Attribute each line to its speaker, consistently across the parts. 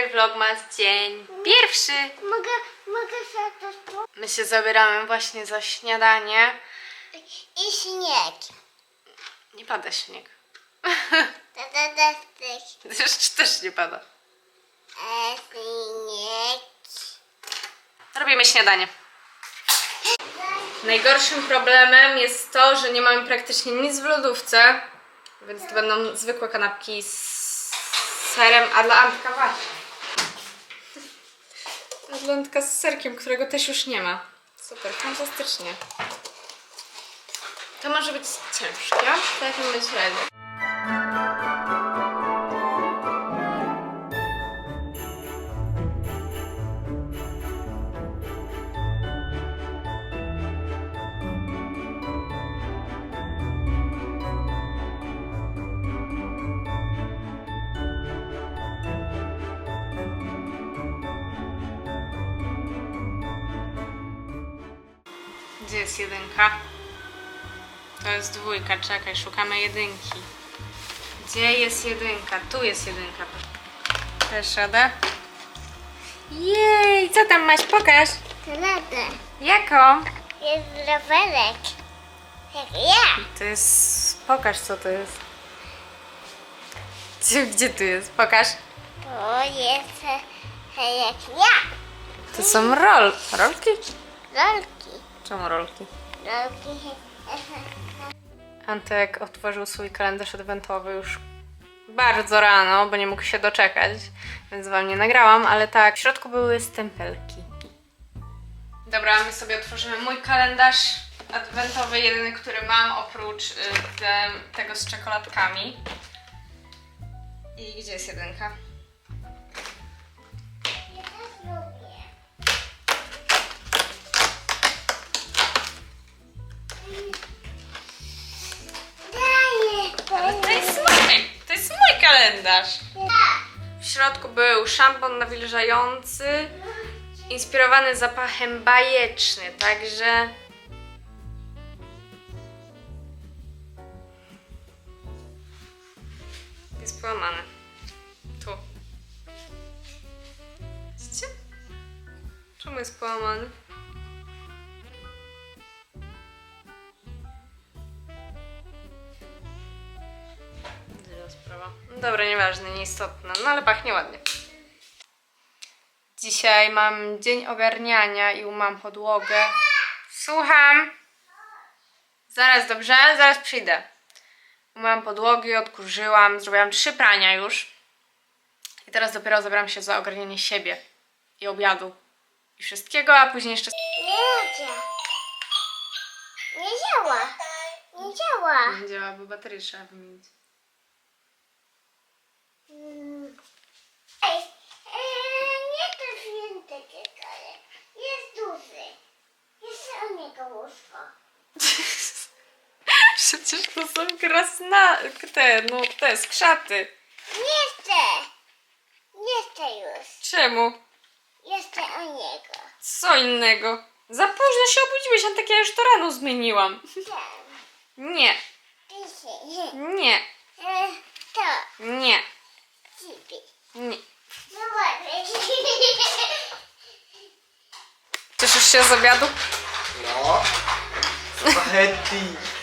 Speaker 1: dobry, vlogmas dzień pierwszy.
Speaker 2: Mogę, mogę coś po...
Speaker 1: My się zabieramy właśnie za śniadanie.
Speaker 2: I śnieg.
Speaker 1: Nie pada śnieg.
Speaker 2: Da, da, da, styk.
Speaker 1: Deszcz też nie pada.
Speaker 2: E, śnieg.
Speaker 1: Robimy śniadanie. Najgorszym problemem jest to, że nie mamy praktycznie nic w lodówce, więc to będą zwykłe kanapki z serem, a dla Antka właśnie. A dla Antka z serkiem, którego też już nie ma. Super, fantastycznie. To może być ciężkie, tak radzie. Gdzie jest jedynka? To jest dwójka, czekaj, szukamy jedynki. Gdzie jest jedynka? Tu jest jedynka. Też radę? Jej, co tam masz? Pokaż.
Speaker 2: Radę.
Speaker 1: Jaką?
Speaker 2: Jest rowerek. Jak ja.
Speaker 1: To jest... Pokaż, co to jest. Gdzie, gdzie tu jest? Pokaż.
Speaker 2: To jest e, jak ja.
Speaker 1: To są rol... Rolki?
Speaker 2: Rolki.
Speaker 1: Czemu rolki?
Speaker 2: Rolki.
Speaker 1: Antek otworzył swój kalendarz adwentowy już bardzo rano, bo nie mógł się doczekać, więc wam nie nagrałam, ale tak, w środku były stempelki. Dobra, my sobie otworzymy mój kalendarz adwentowy, jedyny, który mam, oprócz y, te, tego z czekoladkami. I gdzie jest jedynka? Kalendarz! W środku był szampon nawilżający, inspirowany zapachem bajeczny, także... Jest połamany. Tu. Widzicie? Czemu jest połamany? Dobra, nieważne, nieistotne, no ale pachnie ładnie. Dzisiaj mam dzień ogarniania i umam podłogę. Słucham. Zaraz, dobrze? Zaraz przyjdę. Umyłam podłogi, odkurzyłam, zrobiłam trzy prania już. I teraz dopiero zabieram się za ogarnianie siebie i obiadu i wszystkiego, a później jeszcze...
Speaker 2: Nie działa. Nie działa. Nie działa.
Speaker 1: Nie działa, bo baterię trzeba wymienić.
Speaker 2: Ej, e, nie to święte ale Jest duży. Jest o niego łóżko.
Speaker 1: Przecież to są krasna... te, no te skrzaty.
Speaker 2: Nie chcę. Nie chcę już.
Speaker 1: Czemu?
Speaker 2: Jeszcze o niego.
Speaker 1: Co innego? Za późno się obudziłeś, a tak ja już to rano zmieniłam. Nie,
Speaker 2: Pisze.
Speaker 1: nie,
Speaker 2: E, to.
Speaker 1: nie,
Speaker 2: Cipi.
Speaker 1: nie.
Speaker 2: No ładnie.
Speaker 1: Cieszysz się z obiadu?
Speaker 3: No. Spaghetti.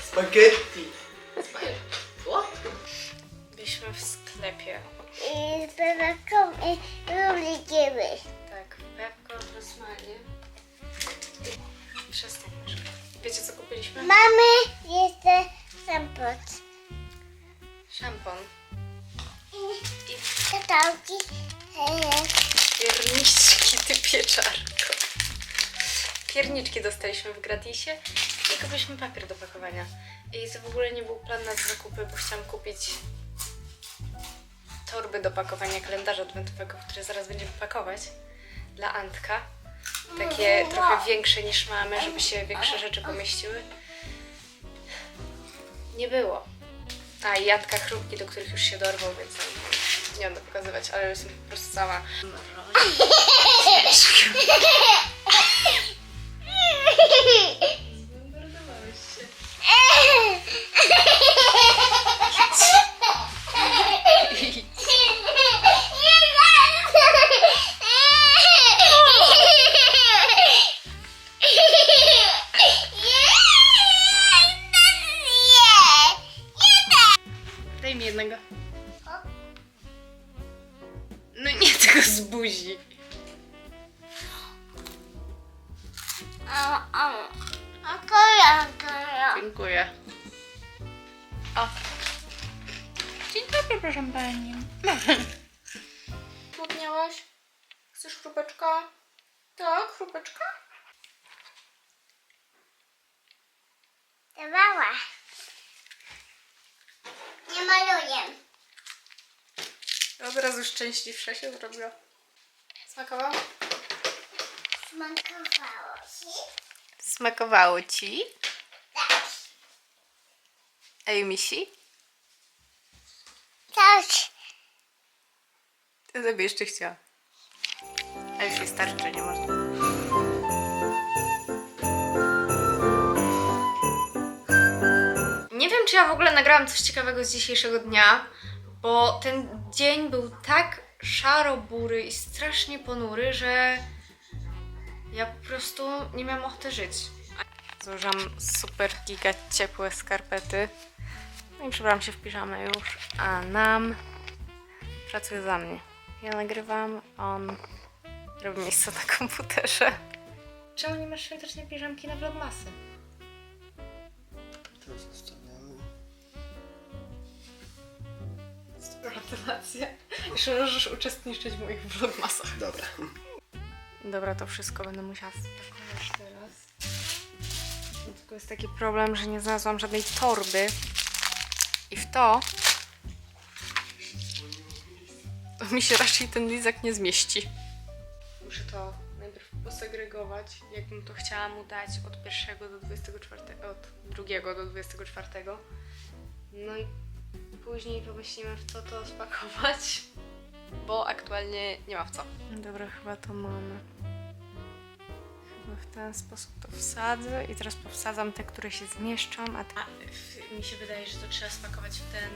Speaker 3: Spaghetti.
Speaker 1: Byliśmy w sklepie.
Speaker 2: I z bebeką i lubiimy.
Speaker 1: Tak, Pepko w Rosmanie. Przestań myszka. Wiecie co kupiliśmy?
Speaker 2: Mamy jeszcze sampot.
Speaker 1: Szampon.
Speaker 2: I
Speaker 1: I
Speaker 2: katałki. E,
Speaker 1: pierniczki, ty pieczarko. Pierniczki dostaliśmy w gratisie i kupiliśmy papier do pakowania. I to w ogóle nie był plan na zakupy, bo chciałam kupić torby do pakowania kalendarza adwentowego, który zaraz będziemy pakować dla Antka. Takie trochę większe niż mamy, żeby się większe rzeczy pomieściły. Nie było. A i jadka chrupki, do których już się dorwał, więc nie będę pokazywać, ale jestem po prostu cała.
Speaker 2: buzi.
Speaker 1: Dziękuję. O. Dzień dobry, proszę pani. Głodniałaś? Chcesz chrupeczka? Tak, chrupeczka?
Speaker 2: Dawała. Nie maluję.
Speaker 1: Od razu szczęśliwsza się zrobiła. Smakowało?
Speaker 2: Smakowało ci?
Speaker 1: Smakowało ci?
Speaker 2: Tak.
Speaker 1: Ej, misi?
Speaker 2: Tak.
Speaker 1: Ty sobie jeszcze chciała. A już jej starczy, nie można. Nie wiem, czy ja w ogóle nagrałam coś ciekawego z dzisiejszego dnia, bo ten dzień był tak szaro-bury i strasznie ponury, że ja po prostu nie miałam ochoty żyć. Założyłam super giga ciepłe skarpety. No i przebrałam się w piżamę już, a nam pracuje za mnie. Ja nagrywam, on robi miejsce na komputerze. Czemu nie masz świątecznej piżamki na vlogmasy?
Speaker 3: To zostawiamy.
Speaker 1: Gratulacje. Jeszcze możesz uczestniczyć w moich vlogmasach.
Speaker 3: Dobra.
Speaker 1: Dobra, to wszystko będę musiała spakować teraz. Tylko jest taki problem, że nie znalazłam żadnej torby. I w to... To mi się raczej ten lizak nie zmieści. Muszę to najpierw posegregować, jakbym to chciała mu dać od 1 do 24, od 2 do 24. No i później pomyślimy w co to spakować, bo aktualnie nie ma w co. Dobra, chyba to mamy. Chyba w ten sposób to wsadzę i teraz powsadzam te, które się zmieszczą, a, te... a w, mi się wydaje, że to trzeba spakować w ten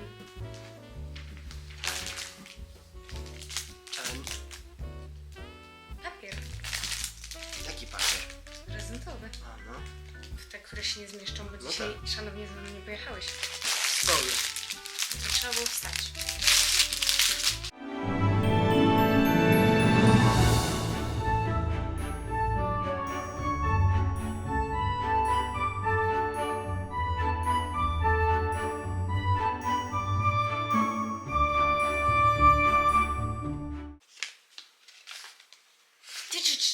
Speaker 3: Ten.
Speaker 1: papier
Speaker 3: Jaki papier?
Speaker 1: prezentowy.
Speaker 3: A no.
Speaker 1: W te, które się nie zmieszczą, bo
Speaker 3: No
Speaker 1: dzisiaj,
Speaker 3: tak.
Speaker 1: szanownie, ze mną nie pojechałeś.
Speaker 3: Stoję.
Speaker 1: To trzeba było wstać.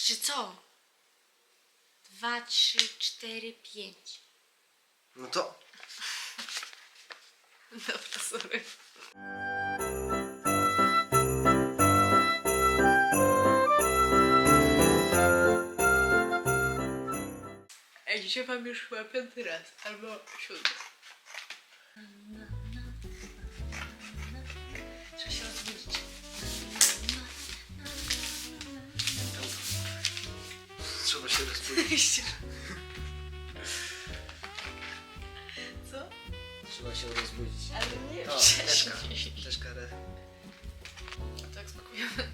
Speaker 1: Ty, co? Dwa, trzy, cztery, pięć.
Speaker 3: No to.
Speaker 1: Dobra, sorry. Ej, dzisiaj mam już chyba piąty raz, albo siódmy. Trzeba się rozbudzić.
Speaker 3: Trzeba się rozbudzić. Trzeba się rozbudzić.
Speaker 1: Ale nie
Speaker 3: O. Teczka re.
Speaker 1: A tak spakujemy.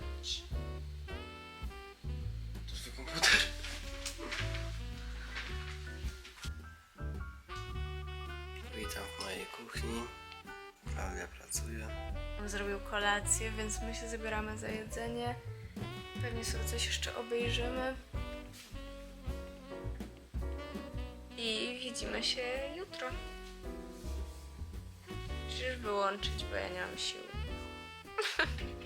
Speaker 3: To twój komputer. Witam w mojej kuchni. Klaudia pracuje.
Speaker 1: On zrobił kolację, więc my się zabieramy za jedzenie. Pewnie sobie coś jeszcze obejrzymy. I widzimy się jutro. Musisz wyłączyć, bo ja nie mam siły.